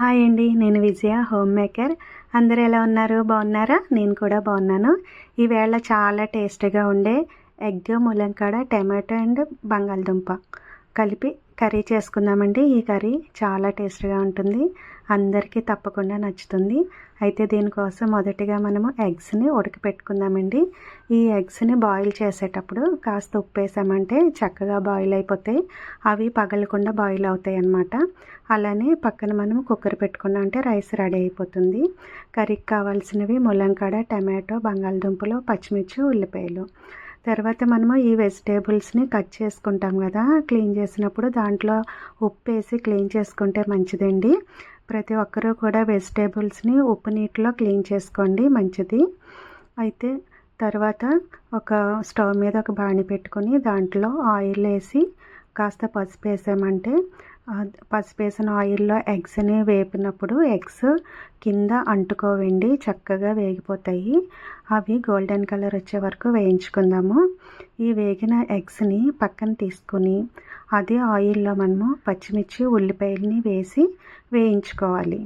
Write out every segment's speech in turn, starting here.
Hi అండి నేను విజయ home maker. అందరూ ఎలా ఉన్నారు? బాగున్నారా? నేను కూడా బాగున్నాను. ఈవేళ చాలా టేస్ట్గా ఉండే ఎగ్ ములంకాడ టమాటో అండ్ బంగాళదుంప కలిపి కర్రీ చేసుకుందామండి. ఈ కర్రీ చాలా టేస్ట్గా ఉంటుంది. అందరికీ తప్పకుండా నచ్చుతుంది. అయితే దీనికోసం మొదటిగా మనము ఎగ్స్ని ఉడకపెట్టుకుందామండి. ఈ ఎగ్స్ని బాయిల్ చేసేటప్పుడు కాస్త ఉప్పు వేసామంటే చక్కగా బాయిల్ అయిపోతాయి. అవి పగలకుండా బాయిల్ అవుతాయి అన్నమాట. అలానే పక్కన మనం కుక్కర్ పెట్టుకున్నాం అంటే రైస్ రెడీ అయిపోతుంది. కర్రీకి కావాల్సినవి ములంకాడ టమాటో బంగాళదుంపలు పచ్చిమిర్చి ఉల్లిపాయలు. తర్వాత మనము ఈ వెజిటేబుల్స్ని కట్ చేసుకుంటాం కదా క్లీన్ చేసినప్పుడు దాంట్లో ఉప్పు వేసి క్లీన్ చేసుకుంటే మంచిదండి. ప్రతి ఒక్కరూ కూడా వెజిటేబుల్స్ని ఉప్పు నీటిలో క్లీన్ చేసుకోండి మంచిది. అయితే తర్వాత ఒక స్టవ్ మీద ఒక బాణి పెట్టుకొని దాంట్లో ఆయిల్ వేసి కాస్త పసుపు వేసామంటే పసుపు వేసిన ఆయిల్లో ఎగ్స్ని వేపినప్పుడు ఎగ్స్ కింద అంటుకోవండి చక్కగా వేగిపోతాయి. అవి గోల్డెన్ కలర్ వచ్చే వరకు వేయించుకుందాము. ఈ వేగిన ఎగ్స్ని పక్కన తీసుకుని అదే ఆయిల్లో మనము పచ్చిమిర్చి ఉల్లిపాయలని వేసి వేయించుకోవాలి.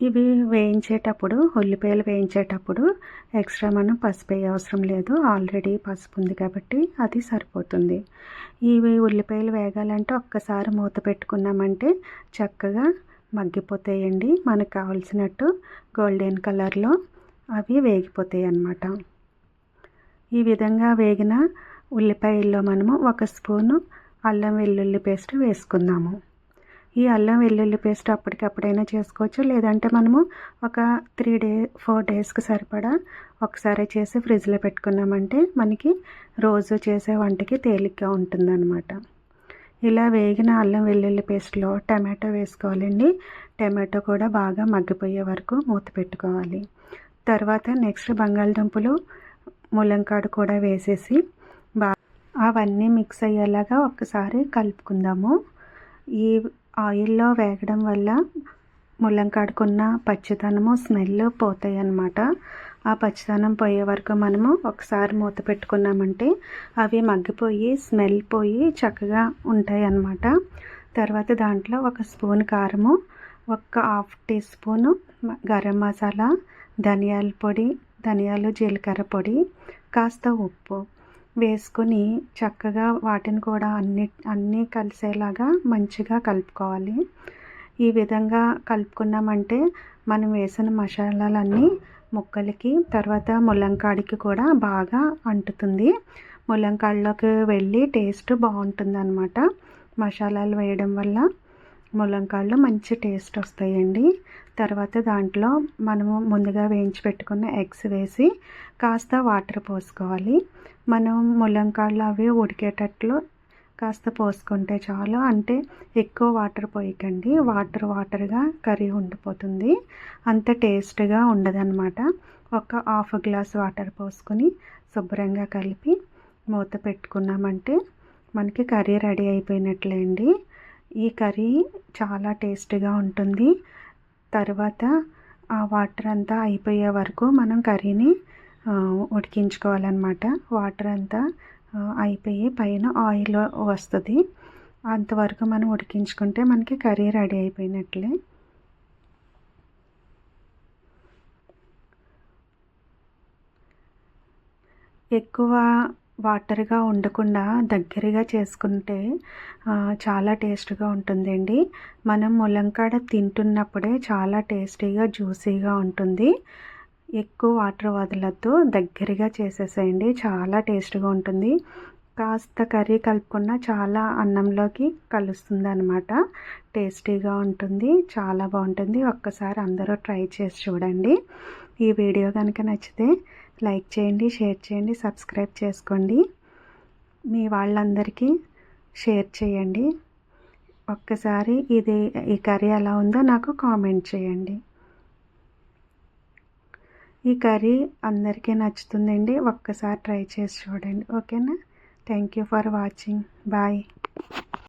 ఇవి వేయించేటప్పుడు ఉల్లిపాయలు వేయించేటప్పుడు ఎక్స్ట్రా మనం పసుపు వేయ అవసరం లేదు. ఆల్రెడీ పసుపు ఉంది కాబట్టి అది సరిపోతుంది. ఇవి ఉల్లిపాయలు వేగాలంటే ఒక్కసారి మూత పెట్టుకున్నామంటే చక్కగా మగ్గిపోతాయండి. మనకు కావాల్సినట్టు గోల్డెన్ కలర్లో అవి వేగిపోతాయి అన్నమాట. ఈ విధంగా వేగిన ఉల్లిపాయల్లో మనము ఒక స్పూను అల్లం వెల్లుల్లి పేస్ట్ వేసుకుందాము. ఈ అల్లం వెల్లుల్లి పేస్ట్ అప్పటికప్పుడైనా చేసుకోవచ్చు లేదంటే మనము ఒక త్రీ డే ఫోర్ డేస్కి సరిపడా ఒకసారి చేసి ఫ్రిడ్జ్లో పెట్టుకున్నామంటే మనకి రోజు చేసే వంటకి తేలిగ్గా ఉంటుందన్నమాట. ఇలా వేగిన అల్లం వెల్లుల్లి పేస్ట్లో టమాటో వేసుకోవాలండి. టమాటో కూడా బాగా మగ్గిపోయే వరకు మూత పెట్టుకోవాలి. తర్వాత నెక్స్ట్ బంగాళదుంపలు ములంకాడు కూడా వేసేసి అవన్నీ మిక్స్ అయ్యేలాగా ఒక్కసారి కలుపుకుందాము. ఈ ఆయిల్లో వేగడం వల్ల ముల్లంకాడుకున్న పచ్చితనము స్మెల్ పోతాయి అన్నమాట ఆ పచ్చితనం పోయే వరకు మనము ఒకసారి మూత పెట్టుకున్నామంటే అవి మగ్గిపోయి స్మెల్ పోయి చక్కగా ఉంటాయి అన్నమాట తర్వాత దాంట్లో ఒక స్పూన్ కారము ఒక half teaspoon garam masala ధనియాల పొడి ధనియాలు జీలకర్ర పొడి కాస్త ఉప్పు వేసుకొని చక్కగా వాటిని కూడా అన్ని అన్నీ కలిసేలాగా మంచిగా కలుపుకోవాలి. ఈ విధంగా కలుపుకున్నామంటే మనం వేసిన మసాలాలన్నీ ముక్కలకి తర్వాత ముల్లంకాడికి కూడా బాగా అంటుతుంది. ముల్లంకాడలోకి వెళ్ళి టేస్ట్ బాగుంటుంది అనమాట మసాలాలు వేయడం వల్ల ములంకాళ్ళు మంచి టేస్ట్ వస్తాయండి. తర్వాత దాంట్లో మనము ముందుగా వేయించి పెట్టుకున్న ఎగ్స్ వేసి కాస్త వాటర్ పోసుకోవాలి. మనం ములంకాళ్ళు అవి ఉడికేటట్లు కాస్త పోసుకుంటే చాలు. అంటే ఎక్కువ వాటర్ పోయకండి. వాటర్ వాటర్గా కర్రీ ఉండిపోతుంది. అంత టేస్ట్గా ఉండదన్నమాట. ఒక హాఫ్ గ్లాస్ వాటర్ పోసుకొని శుభ్రంగా కలిపి మూత పెట్టుకున్నామంటే మనకి కర్రీ రెడీ అయిపోయినట్లే అండి ఈ కర్రీ చాలా టేస్ట్గా ఉంటుంది. తర్వాత ఆ వాటర్ అంతా అయిపోయే వరకు మనం కర్రీని ఉడికించుకోవాలన్నమాట. వాటర్ అంతా అయిపోయి పైన ఆయిల్ వస్తుంది. అంతవరకు మనం ఉడికించుకుంటే మనకి కర్రీ రెడీ అయిపోయినట్లే. ఎక్కువ వాటర్గా ఉండకుండా దగ్గరగా చేసుకుంటే చాలా టేస్ట్గా ఉంటుందండి. మనం ములంకాడ తింటున్నప్పుడే చాలా టేస్టీగా జ్యూసీగా ఉంటుంది. ఎక్కువ వాటర్ వదలద్దు దగ్గరగా చేసేసేయండి చాలా టేస్ట్గా ఉంటుంది. కాస్త కర్రీ కలుపుకున్న చాలా అన్నంలోకి కలుస్తుంది అనమాట టేస్టీగా ఉంటుంది చాలా బాగుంటుంది. ఒక్కసారి అందరూ ట్రై చేసి చూడండి. ఈ వీడియో కనుక నచ్చితే లైక్ చేయండి షేర్ చేయండి సబ్స్క్రైబ్ చేసుకోండి. మీ వాళ్ళందరికీ షేర్ చేయండి. ఒక్కసారి ఇది ఈ కర్రీ ఎలా ఉందో నాకు కామెంట్ చేయండి. ఈ కర్రీ అందరికీ నచ్చుతుందండి. ఒక్కసారి ట్రై చేసి చూడండి. ఓకేనా? Thank you for watching. Bye.